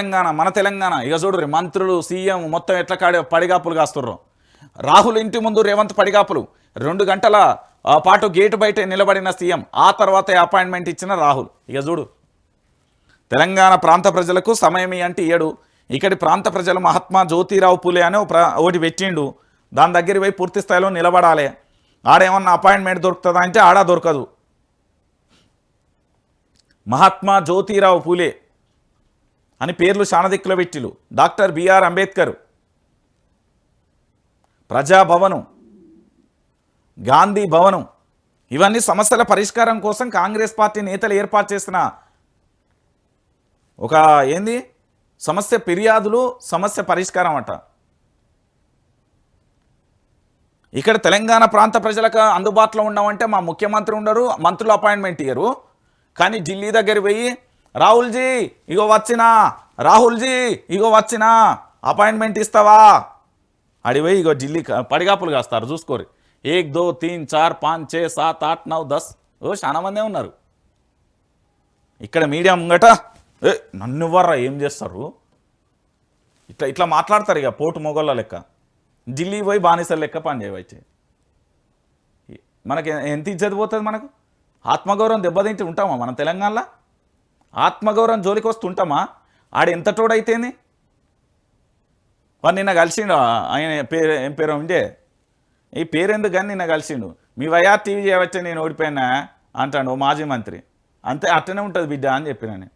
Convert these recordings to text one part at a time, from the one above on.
తెలంగాణ మన తెలంగాణ. ఇక చూడరు మంత్రులు సీఎం మొత్తం ఎట్లా కాడే పడిగాపులు కాస్తుర్రు. రాహుల్ ఇంటి ముందు రేవంత్ పడిగాపులు. రెండు గంటల పాటు గేటు బయట నిలబడిన సీఎం. ఆ తర్వాత అపాయింట్మెంట్ ఇచ్చిన రాహుల్. ఇక చూడు. తెలంగాణ ప్రాంత ప్రజలకు సమయం అంటే ఏడు ఇక్కడి ప్రాంత ప్రజలు మహాత్మా జ్యోతిరావు పూలే అని ఒకటి పెట్టిండు. దాని దగ్గర పోయి పూర్తి స్థాయిలో నిలబడాలి. ఆడేమన్నా అపాయింట్మెంట్ దొరుకుతుందా అంటే ఆడ దొరకదు. మహాత్మా జ్యోతిరావు పూలే. అని పేర్లు శానదిక్కుల పెట్టిలు డాక్టర్ బిఆర్ అంబేద్కర్. ప్రజాభవనం గాంధీ భవనం ఇవన్నీ సమస్యల పరిష్కారం కోసం కాంగ్రెస్ పార్టీ నేతలు ఏర్పాటు చేసిన ఒక ఏంది? సమస్య ఫిర్యాదులు సమస్య పరిష్కారం అట. ఇక్కడ తెలంగాణ ప్రాంత ప్రజలకు అందుబాటులో ఉన్నామంటే మా ముఖ్యమంత్రి ఉండరు మంత్రులు అపాయింట్మెంట్ ఇయ్యరు. కానీ ఢిల్లీ దగ్గర పోయి రాహుల్జీ ఇగో వచ్చినా. రాహుల్జీ ఇగో వచ్చినా. అపాయింట్మెంట్ ఇస్తావా? అడిపోయి ఇగో ఢిల్లీ పడిగాపులు కాస్తారు చూసుకోరు. ఏక్ దో తీన్ చార్ పాంచ్ చే సాత్ ఆట్ నవ్ దస్. ఓ చాలా మందే ఉన్నారు. ఇక్కడ మీడియా ముంగట ఏ నన్ను ఇవ్వర్రా ఏం చేస్తారు? ఇట్లా ఇట్లా మాట్లాడతారు ఇక పోటు మొగోళ్ళ లెక్క. ఢిల్లీ పోయి బానిసల లెక్క పని చేయవచ్చు మనకి ఎంత ఇచ్చేది పోతుంది మనకు? ఆత్మగౌరవం దెబ్బతింటి ఉంటామా మన తెలంగాణలో? ఆత్మగౌరవం జోలికి వస్తుంటామా ఆడ ఎంత తోడైతేంది వాడు నిన్న కలిసిండు ఆయన పేరు ఏం పేరు ఉండే? ఈ పేరెందుకు కానీ నిన్న కలిసిండు. మీ వైఆర్ టీవీ చేయవచ్చే నేను ఓడిపోయినా? అంటాడు ఓ మాజీ మంత్రి. అంతే అట్టనే ఉంటుంది బిడ్డ అని చెప్పిన నేను.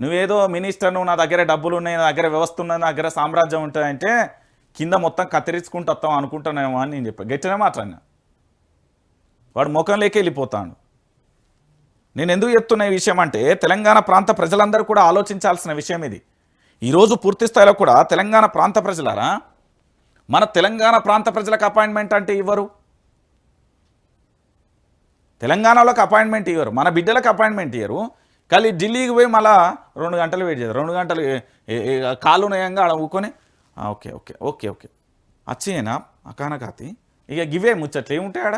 నువ్వేదో మినిస్టర్ నువ్వు నా దగ్గర డబ్బులు ఉన్నాయి నా దగ్గర వ్యవస్థ ఉన్నది నా దగ్గర సామ్రాజ్యం ఉంటుందంటే కింద మొత్తం కత్తిరించుకుంటూ వస్తాం అనుకుంటున్నామో అని నేను చెప్పాను గట్టినే మాట్లాడినా. వాడు ముఖం లేకెళ్ళిపోతాడు నేను ఎందుకు చెప్తున్న ఈ విషయం అంటే తెలంగాణ ప్రాంత ప్రజలందరూ కూడా ఆలోచించాల్సిన విషయం ఇది. ఈరోజు పూర్తి స్థాయిలో కూడా తెలంగాణ ప్రాంత ప్రజలారా? మన తెలంగాణ ప్రాంత ప్రజలకు అపాయింట్మెంట్ అంటే ఇవ్వరు తెలంగాణలోకి అపాయింట్మెంట్ ఇవ్వరు మన బిడ్డలకు అపాయింట్మెంట్ ఇవ్వరు కానీ ఢిల్లీకి పోయి మళ్ళా రెండు గంటలు వెయిట్ చేస్తారు. రెండు గంటలు కాలు నయంగా ఆడ ఊకొని ఓకే ఓకే ఓకే ఓకే. అచ్చేనా అకానకాతి. ఇక గివే ముచ్చట్లు. ఏముంటాయి ఆడ?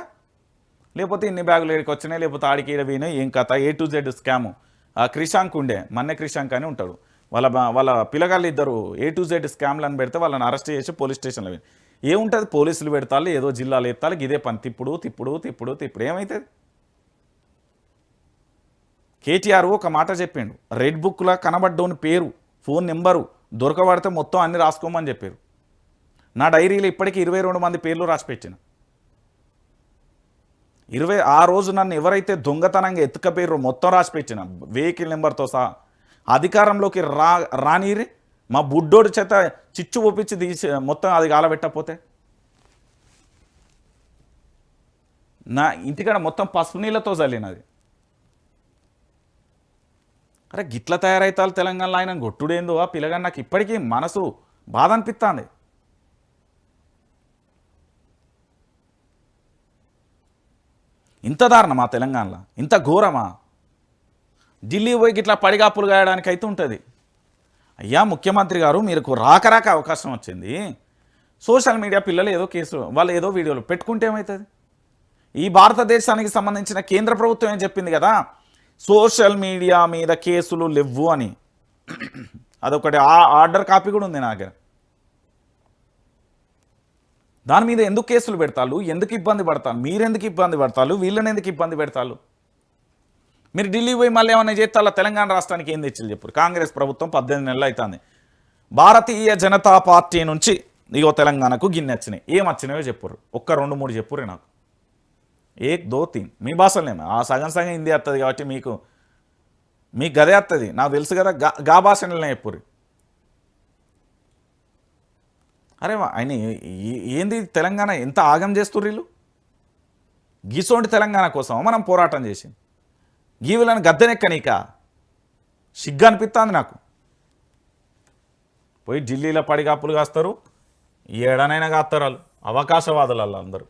లేకపోతే ఇన్ని బ్యాగులు ఇక్కడికి వచ్చినాయి లేకపోతే ఆడికి ఈడ పోయినాయి ఏం కథ? ఏ టు జెడ్ స్కాము ఆ క్రిషాంక్ ఉండే మన్నె క్రిషాంక్ అని ఉంటాడు. వాళ్ళ వాళ్ళ పిల్లగాళ్ళు ఇద్దరు ఏ టు జెడ్ స్కామ్లను పెడితే వాళ్ళని అరెస్ట్ చేసి పోలీస్ స్టేషన్లో ఏముంటుంది? పోలీసులు పెడతారు ఏదో జిల్లాలు ఎత్తాలి ఇదే పని. తిప్పుడు తిప్పుడు తిప్పుడు తిప్పుడు. ఏమవుతుంది కేటీఆర్ ఒక మాట చెప్పిండు. రెడ్ బుక్లో కనబడ్డోని పేరు ఫోన్ నెంబరు దొరకబడితే మొత్తం అన్ని రాసుకోమని చెప్పారు. నా డైరీలో ఇప్పటికీ ఇరవై రెండు మంది పేర్లు రాసిపెట్టిన ఇరవై ఆ రోజు నన్ను ఎవరైతే దొంగతనంగా ఎత్తుకపోయారో మొత్తం రాసి పెట్టిన వెహికల్ నెంబర్తో సహా. అధికారంలోకి రా రానిరి మా బుడ్డోడి చేత చిచ్చు ఒప్పించి తీసి మొత్తం అది గాలబెట్టకపోతే నా ఇంటికాడ మొత్తం పసుపు నీళ్ళతో చల్లినది. అరే గిట్ల తయారవుతారు తెలంగాణలో ఆయన గొట్టుడేందో ఆ పిల్లగాడు నాకు ఇప్పటికీ మనసు బాధ అనిపిస్తుంది ఇంత దారుణమా తెలంగాణలో? ఇంత ఘోరమా? ఢిల్లీ పోయి ఇట్లా పడిగాపులు గాయడానికి అయితే ఉంటుంది. అయ్యా ముఖ్యమంత్రి గారు మీకు రాకరాక అవకాశం వచ్చింది. సోషల్ మీడియా పిల్లలు ఏదో కేసు వాళ్ళు ఏదో వీడియోలు పెట్టుకుంటే ఏమవుతుంది ఈ భారతదేశానికి సంబంధించిన కేంద్ర ప్రభుత్వం ఏం చెప్పింది కదా? సోషల్ మీడియా మీద కేసులు లేవు అని. అదొకటి ఆ- ఆర్డర్ కాపీ కూడా ఉంది నా దగ్గర. దాని మీద ఎందుకు కేసులు పెడతారు ఎందుకు ఇబ్బంది పడతారు మీరెందుకు ఇబ్బంది పడతారు వీళ్ళని ఎందుకు ఇబ్బంది పెడతారు మీరు ఢిల్లీ పోయి మళ్ళీ ఏమైనా చేస్తారా తెలంగాణ రాష్ట్రానికి ఏం తెచ్చి చెప్పారు కాంగ్రెస్ ప్రభుత్వం పద్దెనిమిది నెలలు అవుతుంది భారతీయ జనతా పార్టీ నుంచి ఇగో తెలంగాణకు గిన్నె వచ్చినాయి. ఏం వచ్చినాయో ఒక్క రెండు మూడు చెప్పురే నాకు. ఏక్ దో తీన్. మీ భాషలోనే ఆ సగం సగం హిందీ వస్తుంది కాబట్టి మీకు మీకు గదే వస్తుంది నాకు తెలుసు కదా గా గా భాషలోనే చెప్పుర్రి. అరే ఆయన ఏ- ఏంది తెలంగాణ ఎంత ఆగం చేస్తుర్రు వీళ్ళు? గీసోంటి తెలంగాణ కోసం మనం పోరాటం చేసింది. గీవులను గద్దెనెక్కనీక? సిగ్గు అనిపిస్తుంది నాకు. పోయి ఢిల్లీలో పడిగాపులు కాస్తారు ఏడనైనా కాస్తారు వాళ్ళు అవకాశవాదులు అందరూ.